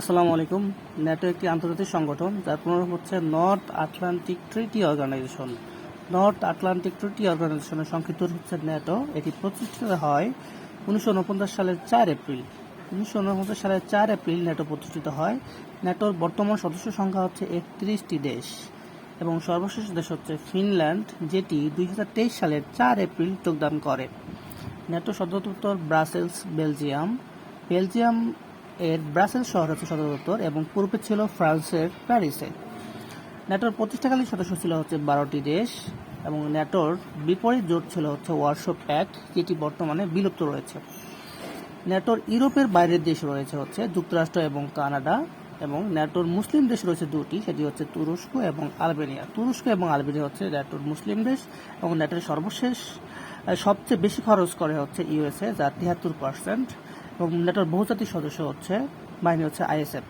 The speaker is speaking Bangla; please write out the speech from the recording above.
আসসালামু আলাইকুম। ন্যাটো একটি আন্তর্জাতিক সংগঠন যার পুনরূপ হচ্ছে North Atlantic Treaty Organization North Atlantic Treaty অর্গানাইজেশনের সংক্ষিপ্ত হচ্ছে ন্যাটো এটি প্রতিষ্ঠিত হয় উনিশশো উনপঞ্চাশ সালের চার এপ্রিল। উনিশশো উনপঞ্চাশ সালের চার এপ্রিল ন্যাটো প্রতিষ্ঠিত হয়। ন্যাটোর বর্তমান সদস্য সংখ্যা হচ্ছে একত্রিশটি দেশ। এবং সর্বশেষ দেশ হচ্ছে ফিনল্যান্ড, যেটি দুই হাজার তেইশ সালের চার এপ্রিল যোগদান করে। ন্যাটো সদর দপ্তর ব্রাসেলস, বেলজিয়াম। বেলজিয়াম এর ব্রাসেল শহর হচ্ছে সদর দপ্তর এবং পূর্বে ছিল ফ্রান্সের প্যারিসে। ন্যাটোর প্রতিষ্ঠাকালীন সদস্য ছিল হচ্ছে বারোটি দেশ এবং ন্যাটোর বিপরীত জোট ছিল হচ্ছে ওয়ার্শো প্যাক্ট যেটি বর্তমানে বিলুপ্ত রয়েছে। ন্যাটোর ইউরোপের বাইরের দেশ রয়েছে হচ্ছে যুক্তরাষ্ট্র এবং কানাডা এবং ন্যাটোর মুসলিম দেশ রয়েছে দুটি, সেটি হচ্ছে তুরস্ক এবং আলবেনিয়া। তুরস্ক এবং আলবেনিয়া হচ্ছে ন্যাটোর মুসলিম দেশ এবং ন্যাটোর সর্বশেষ সবচেয়ে বেশি খরচ করে হচ্ছে ইউএসএ যার তিয়াত্তর পার্সেন্ট। এবং ন্যাটোর বহুজাতিক সদস্য হচ্ছে বাহিনী হচ্ছে আইএসএফ।